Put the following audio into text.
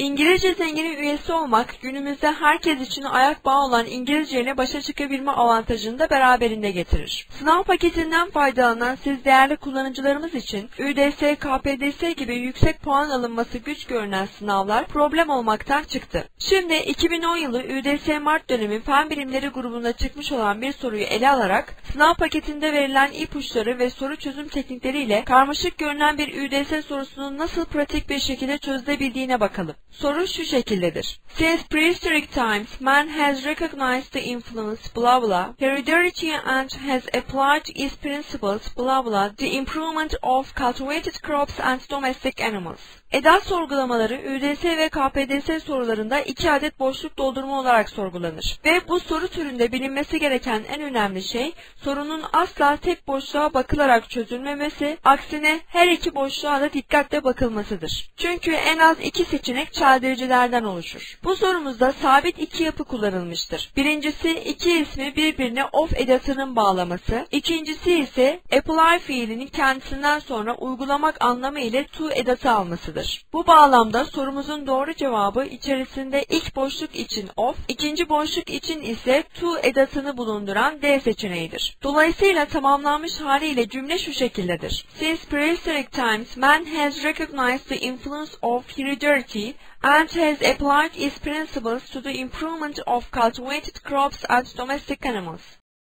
İngilizce zengini üyesi olmak, günümüzde herkes için ayak bağı olan İngilizce ile başa çıkabilme avantajını da beraberinde getirir. Sınav paketinden faydalanan siz değerli kullanıcılarımız için ÜDS, KPDS gibi yüksek puan alınması güç görünen sınavlar problem olmaktan çıktı. Şimdi 2010 yılı ÜDS Mart dönemi Fen Bilimleri grubunda çıkmış olan bir soruyu ele alarak sınav paketinde verilen ipuçları ve soru çözüm teknikleriyle karmaşık görünen bir ÜDS sorusunun nasıl pratik bir şekilde çözülebildiğine bakalım. Soru şu şekildedir. Since prehistoric times, man has recognized the influence blah blah, heredity and has applied its principles blah blah, the improvement of cultivated crops and domestic animals. Edat sorgulamaları ÜDS ve KPDS sorularında iki adet boşluk doldurma olarak sorgulanır. Ve bu soru türünde bilinmesi gereken en önemli şey sorunun asla tek boşluğa bakılarak çözülmemesi, aksine her iki boşluğa da dikkatle bakılmasıdır. Çünkü en az iki seçenek çeldiricilerden oluşur. Bu sorumuzda sabit iki yapı kullanılmıştır. Birincisi iki ismi birbirine of edatının bağlaması, ikincisi ise apply fiilinin kendisinden sonra uygulamak anlamı ile to edatı almasıdır. Bu bağlamda sorumuzun doğru cevabı içerisinde ilk boşluk için of, ikinci boşluk için ise to edatını bulunduran D seçeneğidir. Dolayısıyla tamamlanmış haliyle cümle şu şekildedir. Since prehistoric times, man has recognized the influence of heredity and has applied its principles to the improvement of cultivated crops and domestic animals.